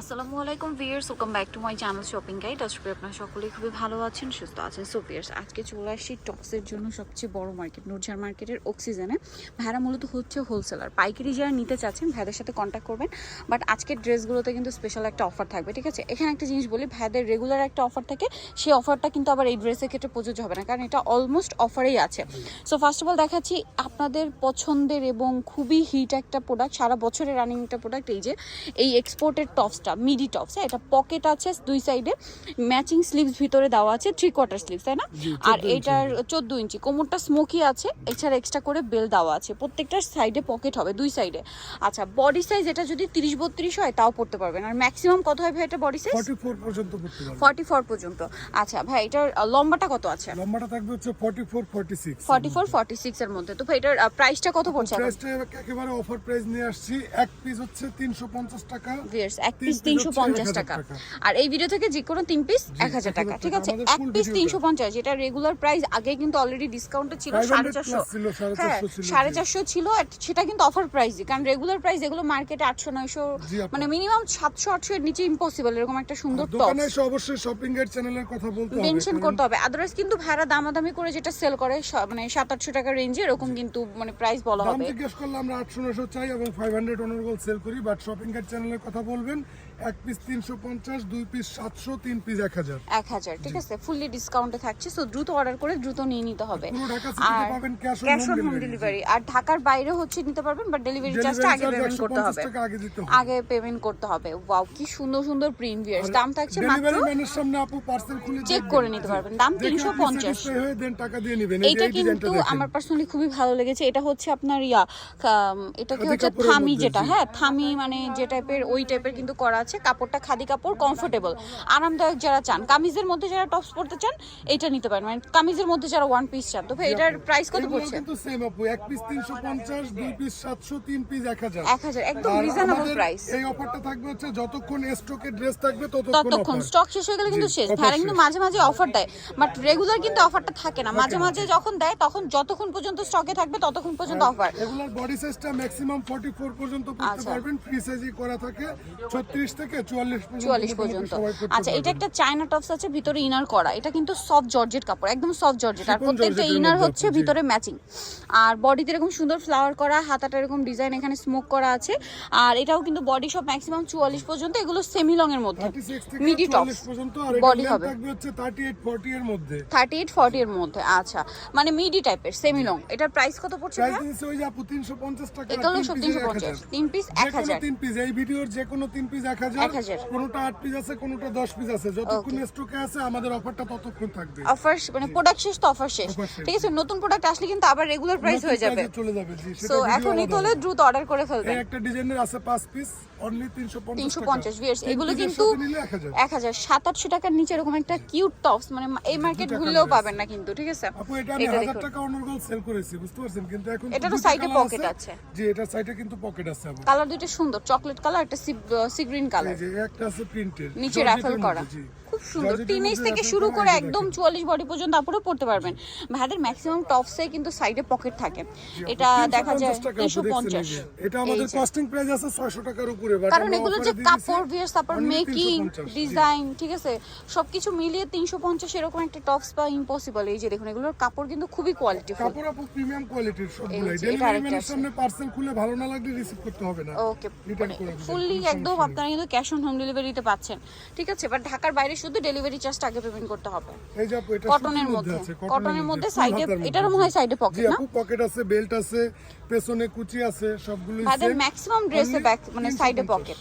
আসসালামু আলাইকুম viewers welcome back to my channel shopping guide আশা করি আপনারা সকলেই খুবই ভালো আছেন, সুস্থ আছেন। সো ভিয়ার্স আজকে চলে আসছি টক্সের জন্য সবচেয়ে বড় মার্কেট নুরঝার মার্কেটের অক্সিজেনে ভাড়া মূলত হচ্ছে হোলসেলার পাইকারি যারা নিতে চাচ্ছেন, ভাইদের সাথে কন্ট্যাক্ট করবেন। বাট আজকের ড্রেসগুলোতে কিন্তু স্পেশাল একটা অফার থাকবে, ঠিক আছে? এখানে একটা জিনিস বলি, ভাইদের রেগুলার একটা অফার থাকে, সেই অফারটা কিন্তু আবার এই ড্রেসের ক্ষেত্রে প্রযোজ্য হবে না, কারণ এটা অলমোস্ট অফারেই আছে। সো ফার্স্ট অফ অল দেখাচ্ছি, আপনাদের পছন্দের এবং খুবই হিট একটা প্রোডাক্ট সারা বছরের রানিং একটা প্রোডাক্ট এই যে, এই এক্সপোর্টের টপসটা মিডি টপস হ্যাঁ? এটা পকেট আছে দুই সাইডে ম্যাচিং স্লিভস ভিতরে দেওয়া আছে থ্রি কোয়ার্টার স্লিভস তাই না? আর 14 এটার চোদ্দ ইঞ্চি কোমরটা স্মোকি আছে এছাড়া এক্সট্রা করে বেল দেওয়া আছে প্রত্যেকটার সাইডে পকেট হবে দুই সাইডে আচ্ছা বডি সাইজ এটা যদি তিরিশ বত্রিশ হয় তাও পড়তে পারবেন। আর ম্যাক্সিমাম কত হয় ভাই এটা বডি সাইজ 44 পর্যন্ত করতে ফর্টি ফোর পর্যন্ত। আচ্ছা ভাই এটার লম্বাটা কত আছে? লম্বাটা থাকবে হচ্ছে 44 46 forty six forty four forty six এর মধ্যে। তো ভাই এটার প্রাইসটা কত পড়ছে প্রাইসটা একেবারে অফার প্রাইস নিয়ে আসছি। এক পিস হচ্ছে 350 টাকা। ভিয়ার্স এক তিন পিস তিনশো পঞ্চাশ টাকা। টাকা। আর এই ভিডিও থেকে যে কোনো তিন পিস এক হাজার টাকা। ঠিক আছে? এক পিস তিনশো পঞ্চাশ। যেটা রেগুলার প্রাইস আগে কিন্তু অলরেডি ডিসকাউন্টে ছিল সাড়ে চারশো। ছিল, হ্যাঁ সাড়ে চারশো ছিল সেটা কিন্তু অফার প্রাইসই কারণ রেগুলার প্রাইস এগুলো মার্কেটে আটশো নয়শো মানে মিনিমাম সাতশো আটশো এর নিচে ইম্পসিবল এরকম একটা সুন্দর টপ অবশ্যই শপিং এর চ্যানেলের কথা বলতে হবে মেনশন করতে হবে। আদারওয়াইজ কিন্তু ভাড়া দামাদামি করে যেটা সেল করে মানে সাত আটশো টাকার রেঞ্জে এরকম কিন্তু মানে প্রাইস বলা হবে। জিজ্ঞেস করলে আমরা 800 900 চাই এবং 500 অনারেবল সেল করি বাট শপিং এর চ্যানেলের কথা বলবেন। এক পিস 350 দুই পিস 700 তিন পিস 1000 এক হাজার ঠিক আছে? ফুললি ডিসকাউন্টে থাকছে সো দ্রুত অর্ডার করে দ্রুত নিয়ে নিতে হবে। আর ক্যাশ অন হোম ডেলিভারি আর ঢাকার বাইরে হচ্ছে নিতে পারবেন বাট ডেলিভারি চার্জটা আগে পেমেন্ট করতে হবে। আগে পেমেন্ট করতে হবে। ওয়াও কি সুন্দর সুন্দর প্রিন্ট দাম থাকছে মাত্র ডেলিভারি সামনে আপু পার্সেল খুলে চেক করে নিতে পারবেন। দাম তিনশো পঞ্চাশ। দেন টাকা দিয়ে নেবেন। এইটা কিন্তু আমার পার্সোনালি খুবই ভালো লেগেছে। এটা হচ্ছে আপনার ইয়া এটা কি হচ্ছে থামি যেটা হ্যাঁ? থামি মানে যে টাইপের ওই টাইপের কিন্তু করা আছে কাপড়টা খাদি কাপড় কমফোর্টেবল আরামদায়ক যারা চান কামিজের মধ্যে যারা টপস পরতে চান এটা নিতে পারেন। মানে কামিজের মধ্যে যারা ওয়ান পিস চান। তো ভাই এটার প্রাইস কত পড়ছে? কিন্তু সেম আপু এক পিস 350 দুই পিস 700 তিন পিস 1000 এক হাজার একদম রিজনেবল প্রাইস এই অফারটা থাকবে হচ্ছে যতক্ষণ স্টকে ড্রেস থাকবে ততক্ষণ ততক্ষণ। স্টক শেষ হয়ে গেলে কিন্তু শেষ। ভাড়া কিন্তু মাঝে মাঝে অফার দেয়। বাট রেগুলার কিন্তু অফারটা থাকে না। মাঝে মাঝে যখন দেয় তখন যতক্ষণ পর্যন্ত স্টকে থাকবে ততক্ষণ পর্যন্ত অফার এগুলার বডি সাইজটা ম্যাক্সিমাম 44 পর্যন্ত পড়তে আচ্ছা। পারবেন। ফ্রি সাইজই করা থাকে। 36 থেকে 44 পর্যন্ত আচ্ছা এটা একটা চায়না টপস আছে ভিতরে ইনার করা। এটা কিন্তু সফট জর্জেট কাপড় একদম সফট জর্জেট আর প্রত্যেকটা ইনার হচ্ছে ভিতরে ম্যাচিং আর বডিতে এরকম সুন্দর ফ্লাওয়ার করা হাতাটা এরকম ডিজাইন এখানে স্মোক করা আছে। আর এটাও কিন্তু বডি সব ম্যাক্সিমাম চুয়াল্লিশ পর্যন্ত এগুলো সেমি লং এর মধ্যে। মিডি 44 টপস পর্যন্ত আর বডি এটা হবে। হচ্ছে 38 40 এর মধ্যে। থার্টি এইট ফর্টি এর মধ্যে আচ্ছা। মানে মিডি টাইপের সেমি লং এটার প্রাইস কত পড়ছে প্রাইস? ওই যে আপু 350 টাকা piece তিনশো পঞ্চাশ। তিন পিস এক যে কোনো হাজার। তিন পিস এই ভিডিওর যে কোনো তিন পিস এক হাজার 1000 কোনোটা আট পিস আছে কোনোটা দশ পিস আছে। যতক্ষণ স্টকে আছে আমাদের অফারটা ততক্ষণ থাকবে। অফার মানে প্রোডাক্ট শেষ তো অফার শেষ। ঠিক আছে নতুন প্রোডাক্ট আসলে কিন্তু আবার রেগুলার প্রাইস হয়ে যাবে। চলে যাবে জি সো video এখন নিতে আলাদা হলে হবে। দ্রুত অর্ডার করে এই একটা ডিজাইনের আছে পাঁচ পিস অনলি তিনশো তিনশো পঞ্চাশ এগুলো কিন্তু এক হাজার। এক হাজার সাত আটশো টাকার নিচে এরকম একটা কিউট টপস মানে এই মার্কেট ঘুরলেও পাবেন না কিন্তু ঠিক আছে? আপু এটা আমি এটা হাজার দেখুন। টাকা অনর্গল সেল করেছি বুঝতে পারছেন? কিন্তু এখন আছে। জি সাইডে পকেট আছে কালার দুইটা সুন্দর চকলেট কালার একটা সি গ্রিন কালার একটা আছে প্রিন্টের নিচে রাফেল করা। খুব সুন্দর। টিনেজ থেকে শুরু করে একদম চুয়াল্লিশ বডি পর্যন্ত আপুরে পড়তে পারবেন। ভাইদের ম্যাক্সিমাম টপসে কিন্তু সাইডে পকেট থাকে। এটা দেখা যায় তিনশো পঞ্চাশ। এটা আমাদের কস্টিং প্রাইস আছে 600 টাকার উপরে কারণ এগুলো যে কাপড় ভিয়ার্স তারপর মেকিং ডিজাইন ঠিক আছে? সবকিছু মিলিয়ে তিনশো পঞ্চাশ এরকম একটা টপস বা ইম্পসিবল এই যে দেখুন এগুলোর কাপড় কিন্তু খুবই কোয়ালিটি কাপড় আপু প্রিমিয়াম কোয়ালিটির সবগুলাই। ডেলিভারি ম্যানের সামনে পার্সেল খুলে ভালো না লাগলে রিসিভ করতে হবে না। ওকে Return ফুললি একদম আপনারা কিন্তু ক্যাশ অন হোম ডেলিভারিতে পাচ্ছেন। ঠিক আছে? বাট ঢাকার বাইরে শুধু ডেলিভারি চার্জটা আগে পেমেন্ট করতে হবে। এই যে এটা কটনের মধ্যে আছে কটনের মধ্যে। সাইডে এটার মনে হয়। সাইডে পকেট না? পকেট আছে বেল্ট আছে পেছনে কুচি আছে সবগুলো সেম ম্যাক্সিমাম ড্রেসে ব্যাক মানে সাইডে 350 পকেট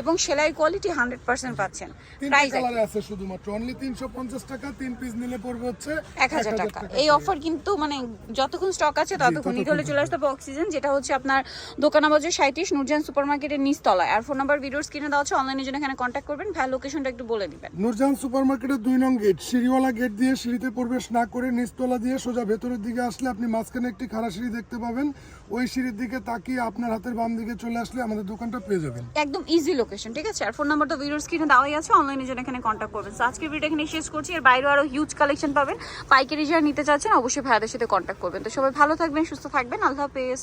এবং সেলাই কোয়ালিটি হান্ড্রেড পার্সেন্ট পাচ্ছেন। প্রাইস আছে শুধুমাত্র অনলি 350 টাকা তিন পিস নিলে পড়বে হচ্ছে এক হাজার টাকা। এই অফার কিন্তু মানে যতক্ষণ স্টক আছে ততক্ষণ নিতে হলে চলে আসতে হবে অক্সিজেন যেটা হচ্ছে আপনার দোকানা বাজার সাঁত্রিশ নুরজান সুপার মার্কেটের নিচতলায়। আর ফোন নাম্বার ভিডিওস কিনে দেওয়া হচ্ছে অনলাইনে জন্য এখানে কন্ট্যাক্ট করবেন। ভাই লোকেশনটা একটু বলে দিবেন। নূরজাহান সুপারমার্কেটের দুই নং গেট সিঁড়িওয়ালা গেট দিয়ে সিঁড়িতে প্রবেশ না করে নিচতলা দিয়ে সোজা ভেতরের দিকে আসলে আপনি মাঝখানে একটি খাড়া সিঁড়ি দেখতে পাবেন। ওই সিঁড়ির দিকে তাকিয়ে আপনার হাতের বাম দিকে চলে আসলে আমাদের দোকানটা পেয়ে যাবেন। একদম ইজি লোকেশন ঠিক আছে? আর ফোন নাম্বার তো ভিডিওর স্ক্রিনে দেওয়াই আছে অনলাইনে জন্য এখানে কন্ট্যাক্ট করবেন। আজকে ভিডিও এখানে শেষ করছি। এর বাইরেও আরও হিউজ কালেকশন পাবেন। পাইকারি যারা নিতে চাচ্ছেন, অবশ্যই ভাইয়াদের সাথে কন্ট্যাক্ট করবেন। তো সবাই ভালো থাকবেন, সুস্থ থাকবেন। আল্লাহ হাফেজ।